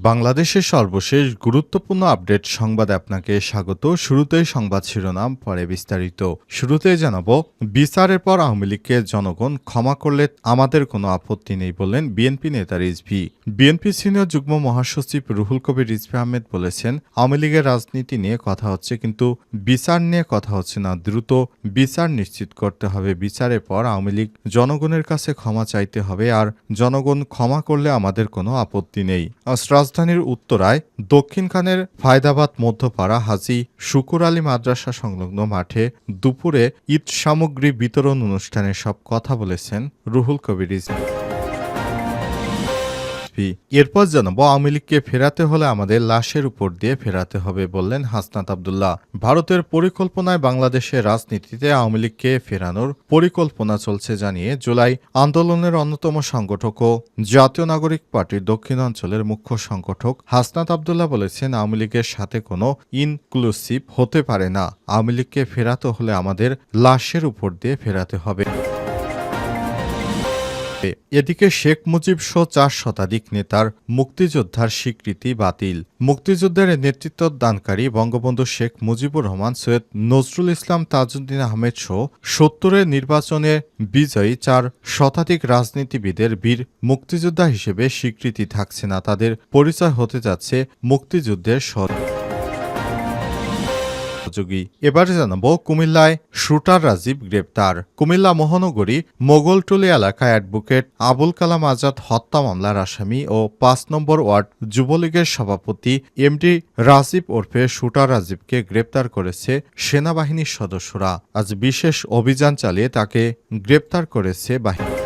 বাংলাদেশের সর্বশেষ গুরুত্বপূর্ণ আপডেট সংবাদে আপনাকে স্বাগত। শুরুতেই সংবাদ শিরোনাম, পরে বিস্তারিত। শুরুতেই জানাব, বিচারের পর আওয়ামী লীগকে জনগণ ক্ষমা করলে আমাদের কোনো আপত্তি নেই বললেন বিএনপি নেতা রিজভি। বিএনপি সিনিয়র যুগ্ম মহাসচিব রুহুল কবির রিজভি আহমেদ বলেছেন, আওয়ামী লীগের রাজনীতি নিয়ে কথা হচ্ছে কিন্তু বিচার নিয়ে কথা হচ্ছে না, দ্রুত বিচার নিশ্চিত করতে হবে। বিচারের পর আওয়ামী লীগ জনগণের কাছে ক্ষমা চাইতে হবে আর জনগণ ক্ষমা করলে আমাদের কোনো আপত্তি নেই। রাজধানীর উত্তরায় দক্ষিণখানের ফায়দাবাদ মধ্যপাড়া হাজি শুকুর আলী মাদ্রাসা সংলগ্ন মাঠে দুপুরে ঈদ সামগ্রী বিতরণ অনুষ্ঠানে সব কথা বলেছেন রুহুল কবির রিজভী। এসপি এরপর জানাব আওয়ামী লীগকে ফেরাতে হলে আমাদের লাশের উপর দিয়ে ফেরাতে হবে বললেন হাসনাত আবদুল্লাহ। ভারতের পরিকল্পনায় বাংলাদেশের রাজনীতিতে আওয়ামী লীগকে ফেরানোর পরিকল্পনা চলছে জানিয়ে জুলাই আন্দোলনের অন্যতম সংগঠক ও জাতীয় নাগরিক পার্টির দক্ষিণাঞ্চলের মুখ্য সংগঠক হাসনাত আবদুল্লাহ বলেছেন, আওয়ামী লীগের সাথে কোনো ইনক্লুসিভ হতে পারে না। আওয়ামী লীগকে ফেরাতে হলে আমাদের লাশের উপর দিয়ে ফেরাতে হবে। এদিকে শেখ মুজিব সহ চার শতাধিক নেতার মুক্তিযোদ্ধার স্বীকৃতি বাতিল। মুক্তিযুদ্ধের নেতৃত্ব দানকারী বঙ্গবন্ধু শেখ মুজিবুর রহমান, সৈয়দ নজরুল ইসলাম তাজউদ্দিন আহমেদ সহ সত্তরের নির্বাচনে বিজয়ী চার শতাধিক রাজনীতিবিদের বীর মুক্তিযোদ্ধা হিসেবে স্বীকৃতি থাকছে না। তাদের পরিচয় হতে যাচ্ছে মুক্তিযুদ্ধের সৎ সহযোগী। এবার জানাব কুমিল্লায় শুটার রাজীব গ্রেপ্তার। কুমিল্লা মহানগরী মোগলটুলি এলাকায় অ্যাডভোকেট আবুল কালাম আজাদ হত্যা মামলার আসামি ও পাঁচ নম্বর ওয়ার্ড যুবলীগের সভাপতি এমডি রাজীব ওরফে শুটার রাজীবকে গ্রেপ্তার করেছে সেনাবাহিনীর সদস্যরা। আজ বিশেষ অভিযান চালিয়ে তাকে গ্রেপ্তার করেছে বাহিনী।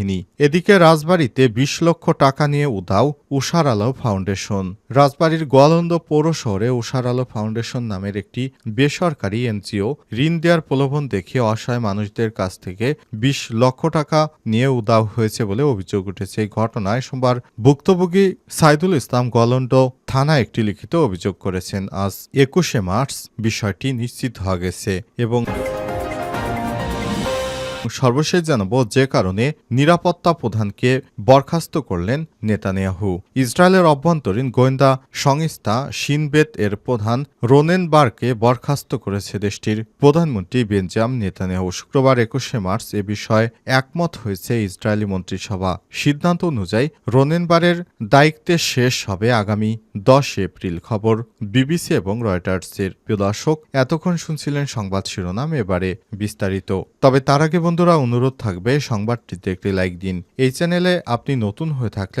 বাহিনী। এদিকে রাজবাড়িতে বিশ লক্ষ টাকা নিয়ে উধাও উষার আলো ফাউন্ডেশন। রাজবাড়ির গোয়ালন্দ পৌর শহরে উষার আলো ফাউন্ডেশন নামের একটি বেসরকারি এনজিও ঋণ দেওয়ার প্রলোভন দেখিয়ে অসহায় মানুষদের কাছ থেকে বিশ লক্ষ টাকা নিয়ে উধাও হয়েছে বলে অভিযোগ উঠেছে। এই ঘটনায় সোমবার ভুক্তভোগী সাইদুল ইসলাম গোয়ালন্দ থানায় একটি লিখিত অভিযোগ করেছেন। আজ একুশে মার্চ বিষয়টি নিশ্চিত হওয়া গেছে এবং সর্বশেষ জানাব যে কারণে নিরাপত্তা প্রধানকে বরখাস্ত করলেন নেতানিয়াহু। ইসরায়েলের অভ্যন্তরীণ গোয়েন্দা সংস্থা শিনবেত এর প্রধান রোনেনবার্গকে বরখাস্ত করেছে দেশটির প্রধানমন্ত্রী বেঞ্জাম নেতানিয়াহু। শুক্রবার একুশে মার্চ এ বিষয়ে একমত হয়েছে ইসরায়েলি মন্ত্রিসভা। সিদ্ধান্ত অনুযায়ী রোনেনবারের দায়িত্বে শেষ হবে আগামী দশ এপ্রিল। খবর বিবিসি এবং রয়টার্সের প্রিয় দর্শক এতক্ষণ শুনছিলেন সংবাদ শিরোনাম এবারে বিস্তারিত। তবে তার আগে বন্ধুরা, অনুরোধ থাকবে, সংবাদটিতে একটি লাইক দিন। এই চ্যানেলে আপনি নতুন হয়ে থাকলে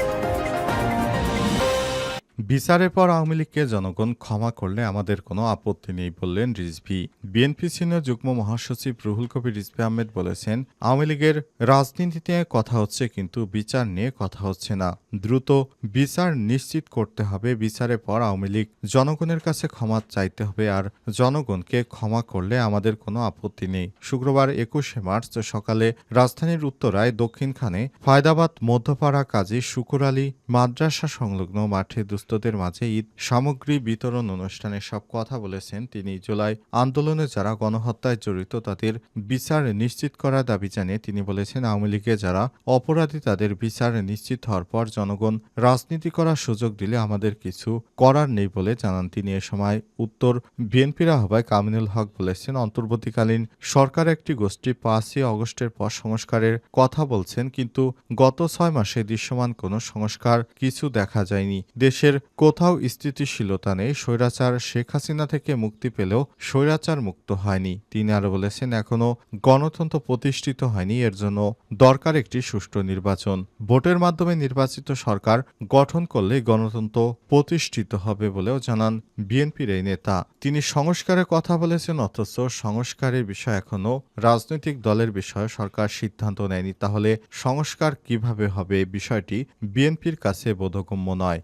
বিচারের পর আওয়ামী লীগকে জনগণ ক্ষমা করলে আমাদের কোনো আপত্তি নেই বললেন রিজভি। বিএনপি সিনিয়র যুগ্ম মহাসচিব রুহুল কবির রিজভি আহমেদ বলেছেন, আওয়ামী লীগের রাজনীতিতে কথা হচ্ছে কিন্তু বিচার নিয়ে কথা হচ্ছে না। দ্রুত বিচার নিশ্চিত করতে হবে, বিচারের পর আওয়ামী লীগ জনগণের কাছে ক্ষমা চাইতে হবে আর জনগণকে ক্ষমা করলে আমাদের কোনো আপত্তি নেই। শুক্রবার একুশে মার্চ সকালে রাজধানীর উত্তরায় দক্ষিণখানে ফায়দাবাদ মধ্যপাড়া কাজী শুকুর আলী মাদ্রাসা সংলগ্ন মাঠে দুস্থদের মাঝে ঈদ সামগ্রী বিতরণ অনুষ্ঠানে সব কথা বলেছেন তিনি। জুলাই আন্দোলনে যারা গণহত্যায় জড়িত তাদের বিচার নিশ্চিত করার দাবি জানিয়ে তিনি বলেছেন, আওয়ামী লীগে যারা অপরাধী তাদের বিচার নিশ্চিত হওয়ার পর জনগণ রাজনীতি করার সুযোগ দিলে আমাদের কিছু করার নেই বলে জানান তিনি। এ সময় উত্তর বিএনপির আহ্বায়ক আমিনুল হক বলেছেন, অন্তর্বর্তীকালীন সরকার একটি গোষ্ঠী পাঁচই অগস্টের পর সংস্কারের কথা বলছেন, কিন্তু গত ছয় মাসে দৃশ্যমান কোনো সংস্কার কিছু দেখা যায়নি। দেশের কোথাও স্থিতিশীলতা নেই, স্বৈরাচার শেখ হাসিনা থেকে মুক্তি পেলেও স্বৈরাচার মুক্ত হয়নি। তিনি আরও বলেছেন, এখনও গণতন্ত্র প্রতিষ্ঠিত হয়নি, এর জন্য দরকার একটি সুষ্ঠু নির্বাচন। ভোটের মাধ্যমে নির্বাচিত সরকার গঠন করলে গণতন্ত্র প্রতিষ্ঠিত হবে বলেও জানান বিএনপির এই নেতা। তিনি সংস্কারের কথা বলেছেন, অথচ সংস্কারের বিষয় এখনও রাজনৈতিক দলের বিষয়ে সরকার সিদ্ধান্ত নেয়নি। তাহলে সংস্কার কীভাবে হবে বিষয়টি বিএনপির কাছে বোধগম্য নয়।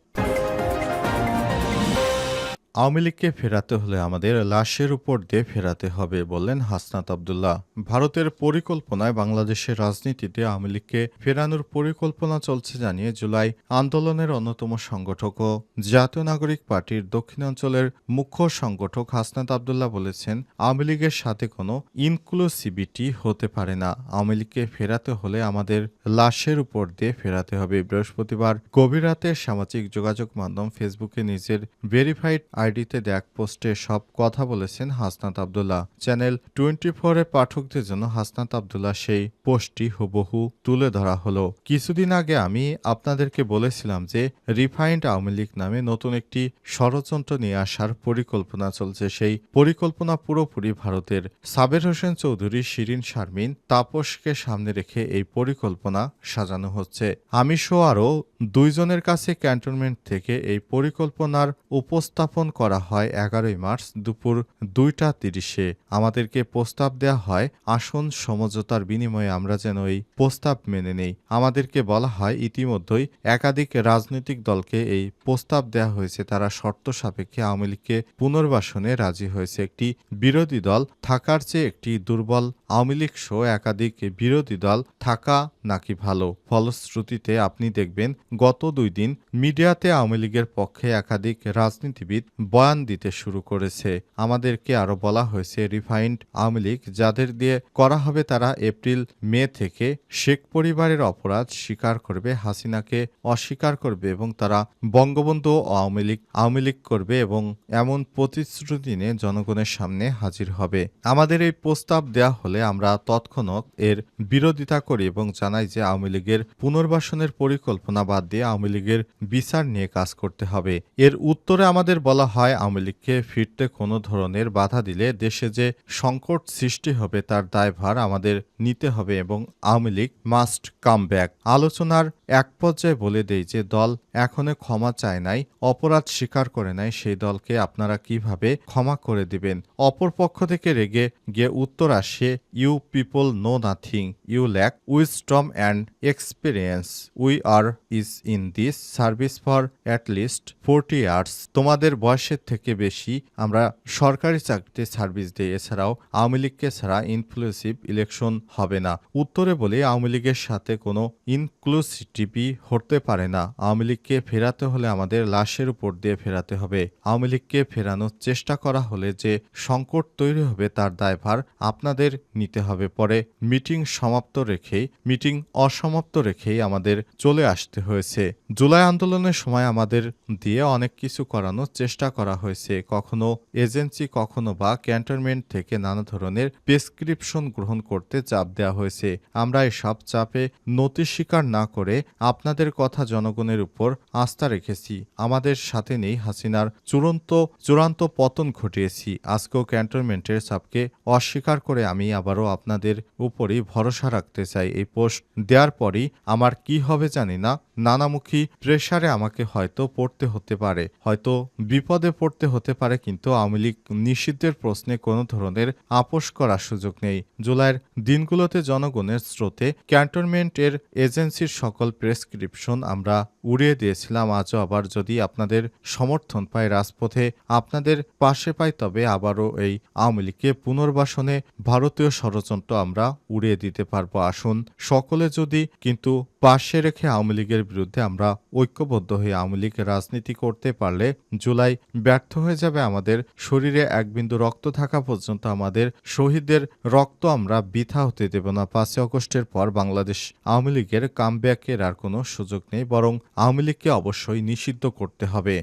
আওয়ামী লীগকে ফেরাতে হলে আমাদের লাশের উপর দিয়ে ফেরাতে হবে বললেন হাসনাত আবদুল্লাহ। ভারতের পরিকল্পনায় বাংলাদেশের রাজনীতিতে আওয়ামী লীগকে ফেরানোর পরিকল্পনা চলছে জানিয়ে জুলাই আন্দোলনের অন্যতম সংগঠক ও জাতীয় নাগরিক পার্টির দক্ষিণাঞ্চলের মুখ্য সংগঠক হাসনাত আবদুল্লাহ বলেছেন, আওয়ামী লীগের সাথে কোনো ইনক্লুসিভিটি হতে পারে না। আওয়ামী লীগকে ফেরাতে হলে আমাদের লাশের উপর দিয়ে ফেরাতে হবে। বৃহস্পতিবার গভীর রাতে সামাজিক যোগাযোগ মাধ্যম ফেসবুকে নিজের ভেরিফাইড আইডিতে দেখ পোস্টে সব কথা বলেছেন হাসনাত আবদুল্লাহ। চ্যানেল টোয়েন্টি ফোরের পাঠকদের জন্য হাসনাত আবদুল্লাহ সেই পোস্টটি হুবহু তুলে ধরা হলো। কিছুদিন আগে আমি আপনাদেরকে বলেছিলাম যে রিফাইন্ড আওয়ামী লীগ নামে নতুন একটি ষড়যন্ত্র নিয়ে আসার পরিকল্পনা চলছে। সেই পরিকল্পনা পুরোপুরি ভারতের সাবের হোসেন চৌধুরী, শিরিন শারমিন, তাপসকে সামনে রেখে এই পরিকল্পনা সাজানো হচ্ছে। আমি সহ আরও দুইজনের কাছে ক্যান্টনমেন্ট থেকে এই পরিকল্পনার উপস্থাপন করা হয় এগারোই মার্চ দুপুর দুইটা তিরিশে। আমাদেরকে প্রস্তাব দেওয়া হয়, আসন সমঝোতার বিনিময়ে আমরা যেন এই প্রস্তাব মেনে নেই। আমাদেরকে বলা হয়, ইতিমধ্যেই একাধিক রাজনৈতিক দলকে এই প্রস্তাব দেওয়া হয়েছে। তারা শর্ত সাপেক্ষে আওয়ামী লীগকে পুনর্বাসনে রাজি হয়েছে। একটি বিরোধী দল থাকার চেয়ে একটি দুর্বল আওয়ামী লীগ সহ একাধিক বিরোধী দল থাকা নাকি ভালো? ফলশ্রুতিতে আপনি দেখবেন, গত দুই দিন মিডিয়াতে আওয়ামী লীগের পক্ষে একাধিক রাজনীতিবিদ বয়ান দিতে শুরু করেছে। আমাদেরকে আরও বলা হয়েছে, রিফাইন্ড আওয়ামী লীগ যাদের দিয়ে করা হবে তারা এপ্রিল, মে থেকে শেখ পরিবারের অপরাধ স্বীকার করবে, হাসিনাকে অস্বীকার করবে এবং তারা বঙ্গবন্ধু আওয়ামী লীগ আওয়ামী লীগ করবে এবং এমন প্রতিশ্রুতি নিয়ে জনগণের সামনে হাজির হবে। আমাদের এই প্রস্তাব দেয়া হলে আমরা তৎক্ষণাৎ এর বিরোধিতা করি এবং জানাই যে আওয়ামী লীগের পুনর্বাসনের পরিকল্পনা বাদ দিয়ে আওয়ামী লীগের বিচার নিয়ে কাজ করতে হবে। এর উত্তরে আমাদের বলা হয়, আওয়ামী লীগকে ফিরতে কোনো ধরনের বাধা দিলে দেশে যে সংকট সৃষ্টি হবে তার দায়ভার আমাদের নিতে হবে এবং Awami League must come back. আলোচনার এক পর্যায়ে বলে দেই যে, দল এখনও ক্ষমা চায় নাই, অপরাধ স্বীকার করে নাই, সেই দলকে আপনারা কীভাবে ক্ষমা করে দিবেন? অপর পক্ষ থেকে রেগে গিয়ে উত্তর আসে you people know nothing you lack wisdom and experience we are is in this service for at least forty years তোমাদের বয়সের থেকে বেশি আমরা সরকারি চাকরিতে সার্ভিস দিই। এছাড়াও আওয়ামী লীগকে ছাড়া ইনক্লুসিভ ইলেকশন হবে না। উত্তরে বলে, আওয়ামী লীগের সাথে কোনো ইনক্লুসিটিভি হতে পারে না। আওয়ামী লীগকে ফেরাতে হলে আমাদের লাশের উপর দিয়ে ফেরাতে হবে। আওয়ামী লীগকে ফেরানোর চেষ্টা করা হলে যে সংকট তৈরি হবে তার দায়ভার আপনাদের নিতে হবে। পরে মিটিং সমাপ্ত রেখেই, মিটিং অসমাপ্ত রেখেই আমাদের চলে আসতে হয়েছে। জুলাই আন্দোলনের সময় আমাদের দিয়ে অনেক কিছু করানোর চেষ্টা করা হয়েছে। কখনো এজেন্সি, কখনো বা ক্যান্টনমেন্ট থেকে নানা ধরনের প্রেসক্রিপশন গ্রহণ করতে চাপ দেওয়া হয়েছে। আমরা এসব চাপে নতি স্বীকার না করে আপনাদের কথা জনগণের উপর আস্থা রেখেছি। আমাদের সাথে নেই হাসিনার চূড়ান্ত চূড়ান্ত পতন ঘটিয়েছি। আজকেও ক্যান্টনমেন্টের চাপকে অস্বীকার করে আমি আবারও আপনাদের উপরই ভরসা রাখতে চাই এই পোস্ট দেওয়ার পরই আমার কি হবে জানি না। নানামুখী প্রেসারে আমাকে হয়তো পড়তে হতে পারে, হয়তো বিপদে পড়তে হতে পারে, কিন্তু আওয়ামী লীগ নিষিদ্ধের প্রশ্নে কোনো ধরনের আপোষ করার সুযোগ নেই। জুলাইয়ের দিনগুলোতে জনগণের স্রোতে ক্যান্টনমেন্টের এজেন্সির সকল প্রেসক্রিপশন আমরা উড়িয়ে দিয়েছিলাম, আজও আবার যদি আপনাদের সমর্থন পায় রাজপথে আপনাদের পাশে পাই, তবে আবারও এই আওয়ামী লীগকে পুনর্বাসনে ভারতীয় ষড়যন্ত্র আমরা উড়িয়ে দিতে পারব। আসুন, সকলে যদি কিন্তু পাশে রেখে আওয়ামী লীগের বিরুদ্ধে আমরা ঐক্যবদ্ধ হয়ে আওয়ামী লীগ রাজনীতি করতে পারলে জুলাই ব্যর্থ হয়ে যাবে আমাদের শরীরে এক বিন্দু রক্ত থাকা পর্যন্ত আমাদের শহীদদের রক্ত আমরা বৃথা হতে দেব না। পাঁচই অগস্টের পর বাংলাদেশ আওয়ামী লীগের কামব্যাকের আর কোনো সুযোগ নেই, বরং আওয়ামী লীগকে অবশ্যই নিষিদ্ধ করতে হবে।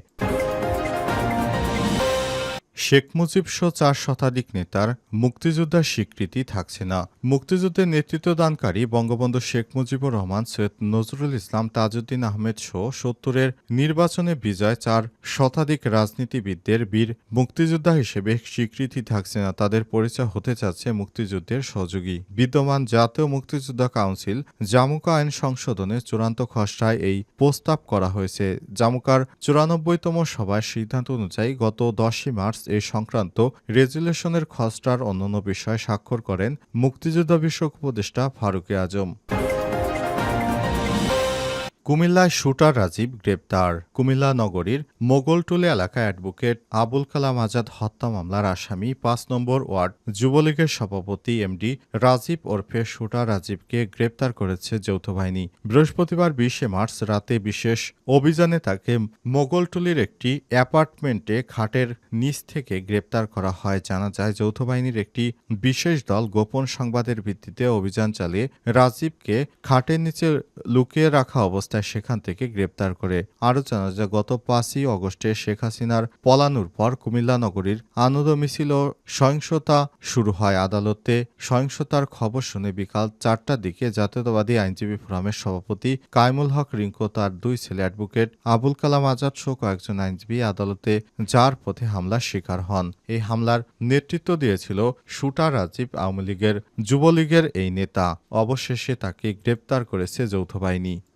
শেখ মুজিব সহ চার শতাধিক নেতার মুক্তিযোদ্ধার স্বীকৃতি থাকছে না। মুক্তিযুদ্ধের নেতৃত্বদানকারী বঙ্গবন্ধু শেখ মুজিবুর রহমান, সৈয়দ নজরুল ইসলাম তাজউদ্দিন আহমেদ সহ সত্তরের নির্বাচনে বিজয় চার শতাধিক রাজনীতিবিদদের বীর মুক্তিযোদ্ধা হিসেবে স্বীকৃতি থাকছে না। তাদের পরিচয় হতে যাচ্ছে মুক্তিযুদ্ধের সহযোগী। বিদ্যমান জাতীয় মুক্তিযোদ্ধা কাউন্সিল জামুকা আইন সংশোধনের চূড়ান্ত খসড়ায় এই প্রস্তাব করা হয়েছে। জামুকার চুরানব্বইতম সভায় সিদ্ধান্ত অনুযায়ী গত দশই মার্চ এ সংক্রান্ত রেজুলেশনের খসড়ার অন্যান্য বিষয়ে স্বাক্ষর করেন মুক্তিযোদ্ধা বিষয়ক উপদেষ্টা ফারুকে আজম। কুমিল্লায় শুটার রাজীব গ্রেপ্তার। কুমিল্লা নগরীর মোগলটুলি এলাকায় অ্যাডভোকেট আবুল কালাম আজাদ হত্যা মামলার আসামি পাঁচ নম্বর ওয়ার্ড যুবলীগের সভাপতি এমডি রাজীব ওরফে শুটার রাজীবকে গ্রেপ্তার করেছে যৌথ বাহিনী। বৃহস্পতিবার বিশে মার্চ রাতে বিশেষ অভিযানে তাকে মোগলটুলির একটি অ্যাপার্টমেন্টে খাটের নিচ থেকে গ্রেপ্তার করা হয়। জানা যায়, যৌথ বাহিনীর একটি বিশেষ দল গোপন সংবাদের ভিত্তিতে অভিযান চালিয়ে রাজীবকে খাটের নিচে লুকিয়ে রাখা অবস্থায় সেখান থেকে গ্রেপ্তার করে। আরও জানা যায়, গত পাঁচই অগস্টে শেখ হাসিনার পলানুর পর কুমিল্লা নগরীর আনন্দ মিছিল ও সহিংসতা শুরু হয় আদালতে। সহিংসতার খবর শুনে বিকাল চারটার দিকে জাতীয়তাবাদী আইনজীবী ফোরামের সভাপতি কায়মুল হক রিঙ্কু তার দুই ছেলে অ্যাডভোকেট আবুল কালাম আজাদ সহ কয়েকজন আইনজীবী আদালতে যার পথে হামলার শিকার হন। এই হামলার নেতৃত্ব দিয়েছিল শুটার রাজীব আওয়ামী লীগের যুবলীগের এই নেতা। অবশেষে তাকে গ্রেপ্তার করেছে যৌথ বাহিনী।